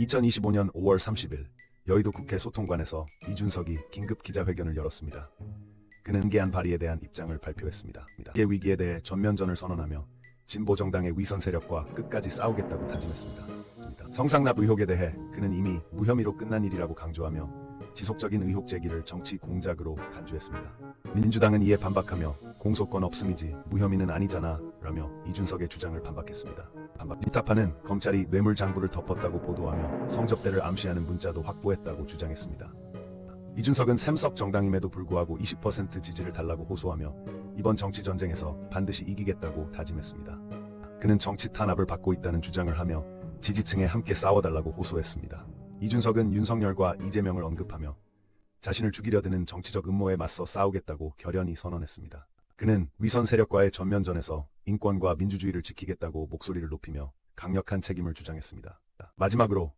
2025년 5월 30일 여의도 국회 소통관에서 이준석이 긴급 기자회견을 열었습니다. 그는 계한 발의에 대한 입장을 발표했습니다. 계 위기에 대해 전면전을 선언하며 진보 정당의 위선 세력과 끝까지 싸우겠다고 다짐했습니다. 성상납 의혹에 대해 그는 이미 무혐의로 끝난 일이라고 강조하며 지속적인 의혹 제기를 정치 공작으로 간주했습니다. 민주당은 이에 반박하며 공소권 없음이지 무혐의는 아니잖아 라며 이준석의 주장을 반박했습니다. 반박. 리타파는 검찰이 뇌물 장부를 덮었다고 보도하며 성접대를 암시하는 문자도 확보했다고 주장했습니다. 이준석은 샘석 정당임에도 불구하고 20% 지지를 달라고 호소하며 이번 정치 전쟁에서 반드시 이기겠다고 다짐했습니다. 그는 정치 탄압을 받고 있다는 주장을 하며 지지층에 함께 싸워달라고 호소했습니다. 이준석은 윤석열과 이재명을 언급하며 자신을 죽이려 드는 정치적 음모에 맞서 싸우겠다고 결연히 선언했습니다. 그는 위선 세력과의 전면전에서 인권과 민주주의를 지키겠다고 목소리를 높이며 강력한 책임을 주장했습니다. 마지막으로